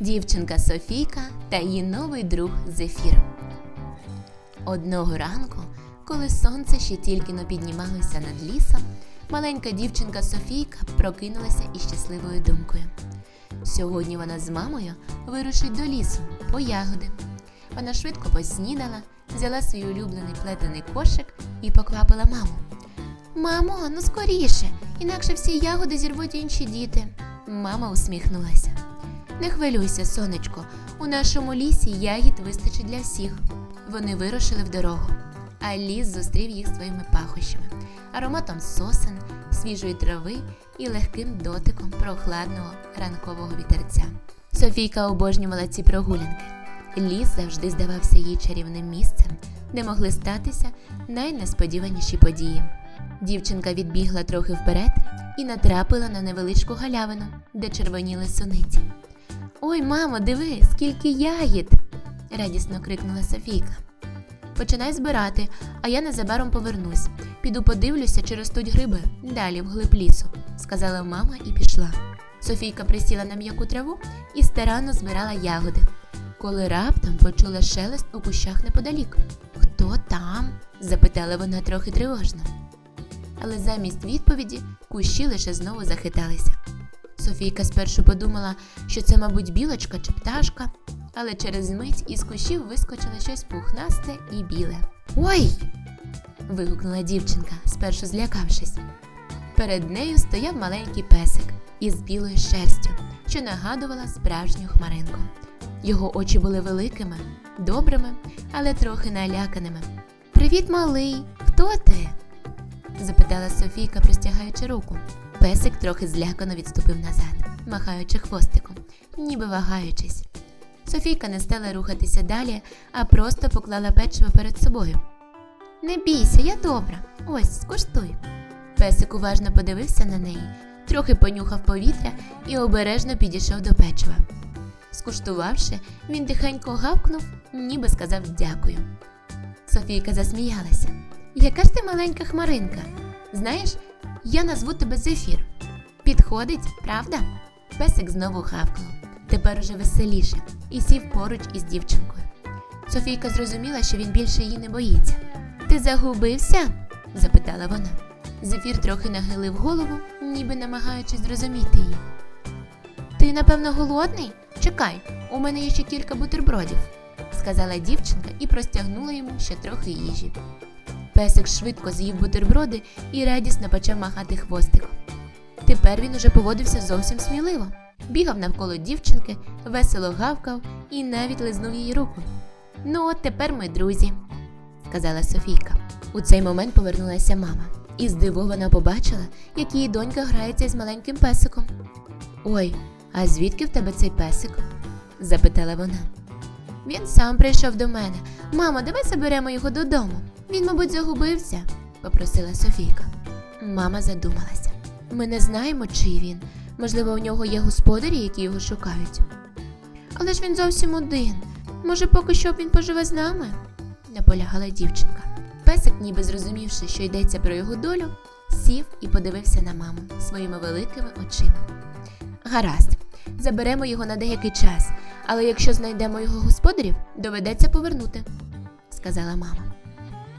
Дівчинка Софійка та її новий друг Зефір. Одного ранку, коли сонце ще тільки но піднімалося над лісом, маленька дівчинка Софійка прокинулася із щасливою думкою. Сьогодні вона з мамою вирушить до лісу по ягоди. Вона швидко поснідала, взяла свій улюблений плетений кошик і поквапила маму. Мамо, ну скоріше, інакше всі ягоди зірвуть інші діти. Мама усміхнулася. Не хвилюйся, сонечко, у нашому лісі ягід вистачить для всіх. Вони вирушили в дорогу, а ліс зустрів їх своїми пахощами, ароматом сосен, свіжої трави і легким дотиком прохладного ранкового вітерця. Софійка обожнювала ці прогулянки. Ліс завжди здавався їй чарівним місцем, де могли статися найнесподіваніші події. Дівчинка відбігла трохи вперед і натрапила на невеличку галявину, де червоніли суниці. Ой, мамо, диви, скільки ягід! радісно крикнула Софійка. Починай збирати, а я незабаром повернусь. Піду подивлюся, чи ростуть гриби далі вглиб лісу, сказала мама і пішла. Софійка присіла на м'яку траву і старанно збирала ягоди, коли раптом почула шелест у кущах неподалік. Хто там? запитала вона трохи тривожно. Але замість відповіді кущі лише знову захиталися. Софійка спершу подумала, що це, мабуть, білочка чи пташка, але через мить із кущів вискочило щось пухнасте і біле. Ой! вигукнула дівчинка, спершу злякавшись. Перед нею стояв маленький песик із білою шерстю, що нагадувала справжню хмаринку. Його очі були великими, добрими, але трохи наляканими. Привіт, малий! Хто ти? Запитала Софійка, простягаючи руку. Песик трохи злякано відступив назад, махаючи хвостиком, ніби вагаючись. Софійка не стала рухатися далі, а просто поклала печиво перед собою. Не бійся, я добра. Ось, скуштуй. Песик уважно подивився на неї, трохи понюхав повітря і обережно підійшов до печива. Скуштувавши, він тихенько гавкнув, ніби сказав дякую. Софійка засміялася. Яка ж ти маленька хмаринка? Знаєш, я назву тебе Зефір. Підходить, правда? Песик знову гавкнув, тепер уже веселіше, і сів поруч із дівчинкою. Софійка зрозуміла, що він більше її не боїться. Ти загубився? запитала вона. Зефір трохи нахилив голову, ніби намагаючись зрозуміти її. Ти, напевно, голодний? Чекай, у мене є ще кілька бутербродів, сказала дівчинка і простягнула йому ще трохи їжі. Песик швидко з'їв бутерброди і радісно почав махати хвостиком. Тепер він уже поводився зовсім сміливо, бігав навколо дівчинки, весело гавкав і навіть лизнув її руку. Ну, от тепер ми друзі, сказала Софійка. У цей момент повернулася мама і здивовано побачила, як її донька грається із маленьким песиком. Ой, а звідки в тебе цей песик? запитала вона. Він сам прийшов до мене. Мамо, давай заберемо його додому. Він, мабуть, загубився, попросила Софійка. Мама задумалася. Ми не знаємо, чий він. Можливо, у нього є господарі, які його шукають. Але ж він зовсім один. Може, поки що він поживе з нами? наполягала дівчинка. Песик, ніби зрозумівши, що йдеться про його долю, сів і подивився на маму своїми великими очима. Гаразд, заберемо його на деякий час, але якщо знайдемо його господарів, доведеться повернути, сказала мама.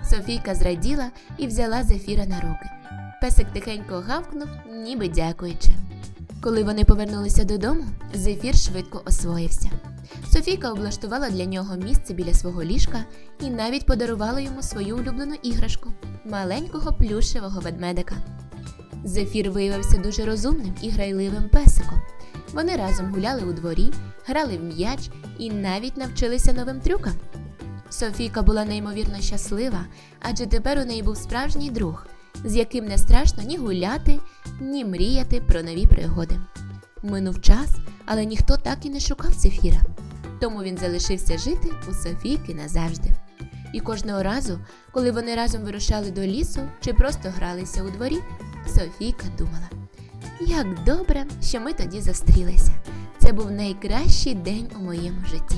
Софійка зраділа і взяла зефіра на руки. Песик тихенько гавкнув, ніби дякуючи. Коли вони повернулися додому, зефір швидко освоївся. Софійка облаштувала для нього місце біля свого ліжка і навіть подарувала йому свою улюблену іграшку маленького плюшевого ведмедика. Зефір виявився дуже розумним і грайливим песиком. Вони разом гуляли у дворі, грали в м'яч і навіть навчилися новим трюкам. Софійка була неймовірно щаслива, адже тепер у неї був справжній друг, з яким не страшно ні гуляти, ні мріяти про нові пригоди. Минув час, але ніхто так і не шукав Зефіра, тому він залишився жити у Софійки назавжди. І кожного разу, коли вони разом вирушали до лісу чи просто гралися у дворі, Софійка думала: як добре, що ми тоді зустрілися. Це був найкращий день у моєму житті.